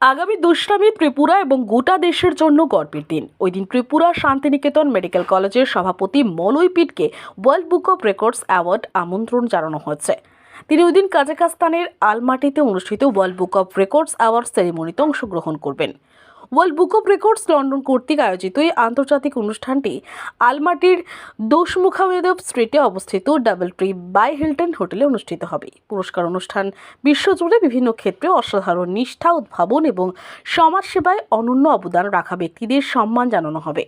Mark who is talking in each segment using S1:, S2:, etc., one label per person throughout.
S1: আগামী দোসরা ত্রিপুরা এবং গোটা দেশের জন্য গর্বের দিন। ওই দিন ত্রিপুরা শান্তিনিকেতন মেডিকেল কলেজের সভাপতি Malay পিটকে world book of records award আমন্ত্রণ জানানো হয়েছে। তিনি ওই দিন কাজাখাস্তানের আলমাটিতে অনুষ্ঠিত world book of records award সেরিমনিতে অংশগ্রহণ করবেন। World book of records London কর্তৃক আয়োজিত এই আন্তর্জাতিক অনুষ্ঠানটি আলমাটির দোষমুখামেদব স্ট্রিটে অবস্থিত ডাবল ট্রি বাই হিলটন হোটেলে অনুষ্ঠিত হবে। পুরস্কার অনুষ্ঠান বিশ্বজুড়ে বিভিন্ন ক্ষেত্রে অসাধারণ নিষ্ঠা, উদ্ভাবন এবং সমাজসেবায় অনন্য অবদান রাখা ব্যক্তিদের সম্মান জানানো হবে।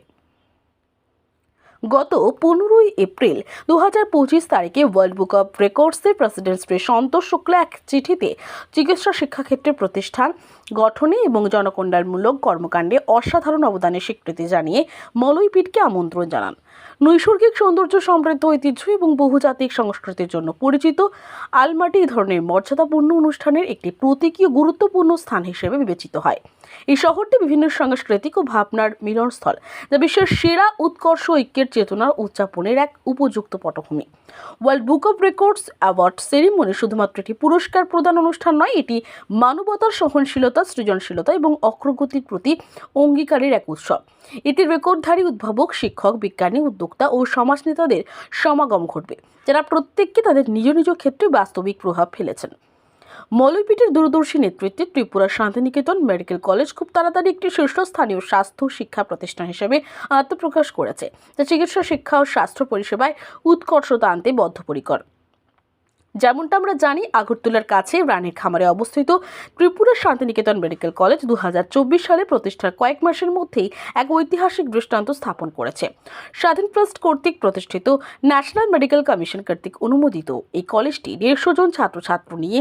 S1: গত পনেরোই এপ্রিল দু হাজার পঁচিশ তারিখে ওয়ার্ল্ড বুক অফ রেকর্ডসের প্রেসিডেন্ট শ্রী সন্তোষ শুক্লা এক চিঠিতে চিকিৎসা শিক্ষাক্ষেত্রে প্রতিষ্ঠান গঠনে এবং জনকল্যাণমূলক কর্মকাণ্ডে অসাধারণ অবদানের স্বীকৃতি জানিয়ে মলয়পীঠকে আমন্ত্রণ জানান। নৈসর্গিক সৌন্দর্য সমৃদ্ধ ঐতিহ্য এবং বহুজাতিক সংস্কৃতির জন্য পরিচিত আলমাটি ধরনের মর্যাদাপূর্ণ অনুষ্ঠানের একটি প্রতীকীয় গুরুত্বপূর্ণ স্থান হিসেবে বিবেচিত হয়। এই শহরটি বিভিন্ন সাংস্কৃতিক ও ভাবনার মিলনস্থল, যা বিশ্বের সেরা উৎকর্ষ ঐক্যের চেতনার উদযাপনের এক উপযুক্ত পটভূমি। World book of records award ceremony শুধুমাত্র একটি পুরস্কার প্রদান অনুষ্ঠান নয়, এটি মানবতার সহনশীলতা সৃজনশীলতা এবং অগ্রগতির প্রতি অঙ্গীকারের এক উৎসব। এতে রেকর্ডধারী উদ্ভাবক, শিক্ষক, বিজ্ঞানী, উদ্যোক্তা ও সমাজ নেতাদের সমাগম ঘটবে, যারা প্রত্যেককে তাদের নিজ নিজ ক্ষেত্রে বাস্তবিক প্রভাব ফেলেছেন। মৌলপীঠের দূরদর্শী নেতৃত্বে ত্রিপুরা শান্তিনিকেতন মেডিকেল কলেজ খুব তাড়াতাড়ি একটি শীর্ষস্থানীয় স্বাস্থ্য শিক্ষা প্রতিষ্ঠান হিসেবে আত্মপ্রকাশ করেছে, যা চিকিৎসা, শিক্ষা ও স্বাস্থ্য পরিষেবায় উৎকর্ষতা আনতে বদ্ধপরিকর। যেমনটা আমরা জানি, আগরতলার কাছে রানের খামারে অবস্থিত ত্রিপুরা শান্তিনিকেতন মেডিকেল কলেজ দু হাজার চব্বিশ সালে প্রতিষ্ঠার কয়েক মাসের মধ্যেই এক ঐতিহাসিক দৃষ্টান্ত স্থাপন করেছে। স্বাধীন ট্রাস্ট কর্তৃক প্রতিষ্ঠিত ন্যাশনাল মেডিকেল কমিশন কর্তৃক অনুমোদিত এই কলেজটি দেড়শো জন ছাত্রছাত্র নিয়ে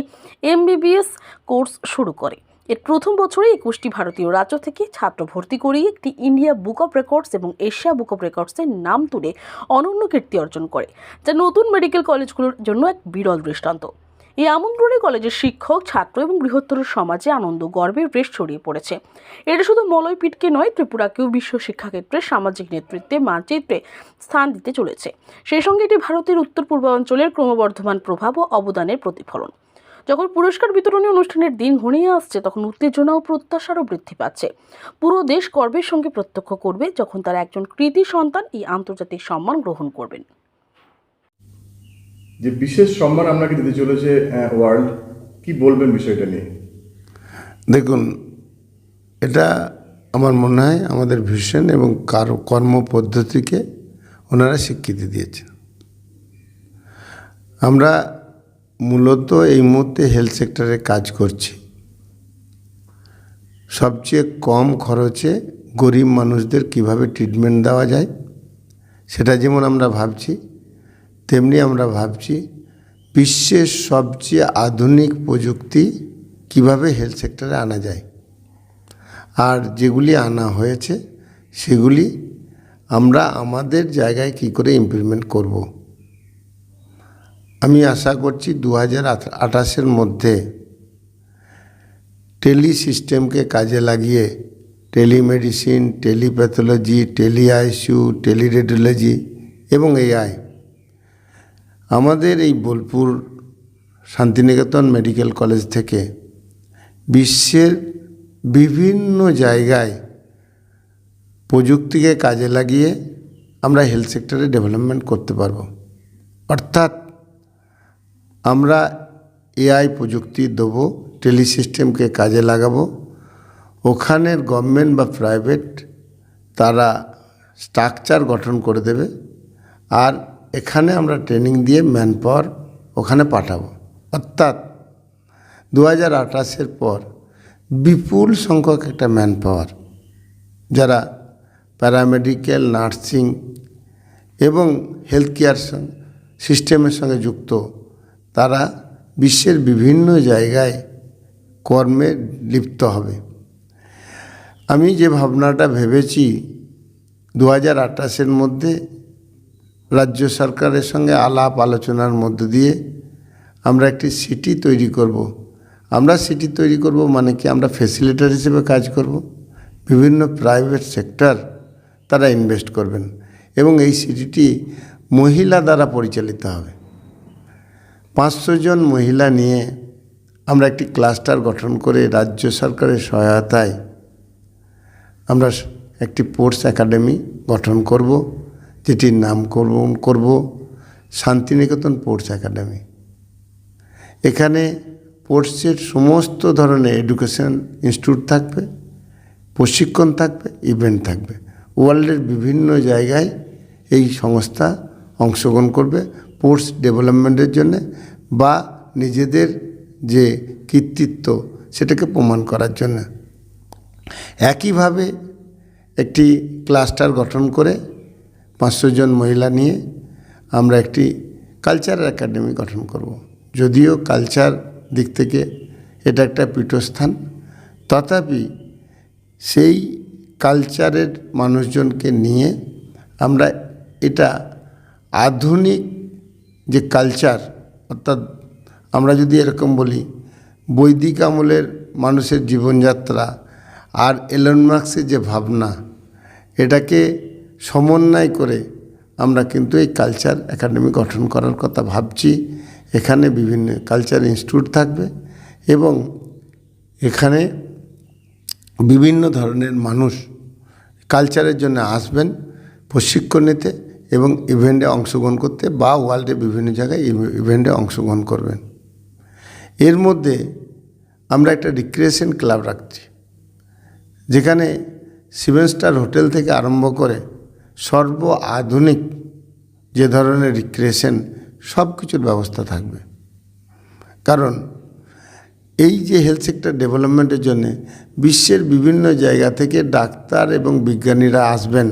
S1: এমবিবিএস কোর্স শুরু করে। এর প্রথম বছরে একুশটি ভারতীয় রাজ্য থেকে ছাত্র ভর্তি করিয়ে একটি ইন্ডিয়া বুক অফ রেকর্ডস এবং এশিয়া বুক অফ রেকর্ডসের নাম তুলে অনন্য কীর্তি অর্জন করে, যা নতুন মেডিকেল কলেজগুলোর জন্য এক বিরল দৃষ্টান্ত। এই আমন্ত্রণে কলেজের শিক্ষক, ছাত্র এবং বৃহত্তর সমাজে আনন্দ গর্বের রেশ ছড়িয়ে পড়েছে। এটা শুধু মলয়পীঠকে নয়, ত্রিপুরাকেও বিশ্ব শিক্ষাক্ষেত্রে সামাজিক নেতৃত্বে, মানচিত্রে স্থান দিতে চলেছে। সেই সঙ্গে এটি ভারতের উত্তর পূর্বাঞ্চলের ক্রমবর্ধমান প্রভাব ও অবদানের প্রতিফলন। যখন পুরস্কার বিতরণী অনুষ্ঠানের দিন ঘনিয়ে আসছে তখন উত্তেজনা ও প্রত্যাশারও বৃদ্ধি পাচ্ছে। পুরো দেশ গর্বের সঙ্গে প্রত্যক্ষ করবে যখন তার একজন কৃতি সন্তান এই আন্তর্জাতিক সম্মান গ্রহণ করবেন।
S2: যে বিশেষ সম্মান আপনাকে দিতে চলেছে ওয়ার্ল্ড কি বলবেন বিষয়টা নিয়ে?
S3: দেখুন এটা আমার মনে হয় আমাদের ভিশন এবং কার কর্ম পদ্ধতিকে ওনারা স্বীকৃতি দিয়েছেন। আমরা মূলত এই মুহূর্তে হেলথ সেক্টরে কাজ করছি। সবচেয়ে কম খরচে গরিব মানুষদের কীভাবে ট্রিটমেন্ট দেওয়া যায়, সেটা যেমন আমরা ভাবছি, তেমনি আমরা ভাবছি বিশ্বের সবচেয়ে আধুনিক প্রযুক্তি কীভাবে হেলথ সেক্টরে আনা যায়। আর যেগুলি আনা হয়েছে, সেগুলি আমরা আমাদের জায়গায় কি করে ইমপ্লিমেন্ট করব? আমি আশা করছি দু হাজার আঠাশের মধ্যে টেলি সিস্টেমকে কাজে লাগিয়ে telemedicine, telepathology tele ICU teleradiology এবং এআই আমাদের এই বোলপুর শান্তিনিকেতন মেডিকেল কলেজ থেকে বিশ্বের বিভিন্ন জায়গায় প্রযুক্তিকে কাজে লাগিয়ে আমরা হেলথ সেক্টরে ডেভেলপমেন্ট করতে পারব। অর্থাৎ আমরা এআই প্রযুক্তি দেবো টেলি সিস্টেমকে কাজে লাগাবো। ওখানের গভর্নমেন্ট বা প্রাইভেট তারা স্ট্রাকচার গঠন করে দেবে আর এখানে আমরা ট্রেনিং দিয়ে ম্যান পাওয়ার ওখানে পাঠাবো। অর্থাৎ দু হাজার আঠাশের পর বিপুল সংখ্যক একটা ম্যান পাওয়ার যারা প্যারামেডিক্যাল, নার্সিং এবং হেলথ কেয়ার সিস্টেমের সঙ্গে যুক্ত তারা বিশ্বের বিভিন্ন জায়গায় কর্মে লিপ্ত হবে আমি যে ভাবনাটা ভেবেছি দু হাজার আঠাশের মধ্যে রাজ্য সরকারের সঙ্গে আলাপ আলোচনার মধ্য দিয়ে আমরা একটি সিটি তৈরি করব। আমরা সিটি তৈরি করব মানে কি আমরা ফেসিলিটার হিসেবে কাজ করব। বিভিন্ন প্রাইভেট সেক্টর তারা ইনভেস্ট করবেন এবং এই সিটিটি মহিলা দ্বারা পরিচালিত হবে পাঁচশো জন মহিলা নিয়ে আমরা একটি ক্লাস্টার গঠন করে রাজ্য সরকারের সহায়তায় আমরা একটি স্পোর্টস একাডেমি গঠন করব, যেটির নাম করব করব শান্তিনিকেতন স্পোর্টস একাডেমি। এখানে স্পোর্টসের সমস্ত ধরনের এডুকেশন ইনস্টিটিউট থাকবে, প্রশিক্ষণ থাকবে, ইভেন্ট থাকবে। ওয়ার্ল্ডের বিভিন্ন জায়গায় এই সংস্থা অংশগ্রহণ করবে। স্পোর্টস ডেভেলপমেন্টের জন্য বা নিজেদের যে কৃতিত্ব সেটাকে প্রমাণ করার জন্য একইভাবে একটি ক্লাস্টার গঠন করে পাঁচশো জন মহিলা নিয়ে আমরা একটি কালচারাল একাডেমি গঠন করব। যদিও কালচার দিক থেকে এটা একটা পীঠস্থান, তথাপি সেই কালচারের মানুষজনকে নিয়ে আমরা এটা আধুনিক যে কালচার অর্থাৎ আমরা যদি এরকম বলি, বৈদিক আমলের মানুষের জীবনযাত্রা আর এলন মার্কসের যে ভাবনা, এটাকে সমন্বয় করে আমরা কিন্তু এই কালচার একাডেমি গঠন করার কথা ভাবছি। এখানে বিভিন্ন কালচার ইনস্টিটিউট থাকবে এবং এখানে বিভিন্ন ধরনের মানুষ কালচারের জন্য আসবেন প্রশিক্ষণ নিতে। এবং ইভেন্টে অংশগ্রহণ করতে বা ওয়ার্ল্ডে বিভিন্ন জায়গায় ইভেন্টে অংশগ্রহণ করবেন। এর মধ্যে আমরা একটা রিক্রিয়েশন ক্লাব রাখছি, যেখানে সেভেন স্টার হোটেল থেকে আরম্ভ করে সর্ব আধুনিক যে ধরনের রিক্রিয়েশন সব কিছুর ব্যবস্থা থাকবে। কারণ এই যে হেলথ সেক্টর ডেভেলপমেন্টের জন্য বিশ্বের বিভিন্ন জায়গা থেকে ডাক্তার এবং বিজ্ঞানীরা আসবেন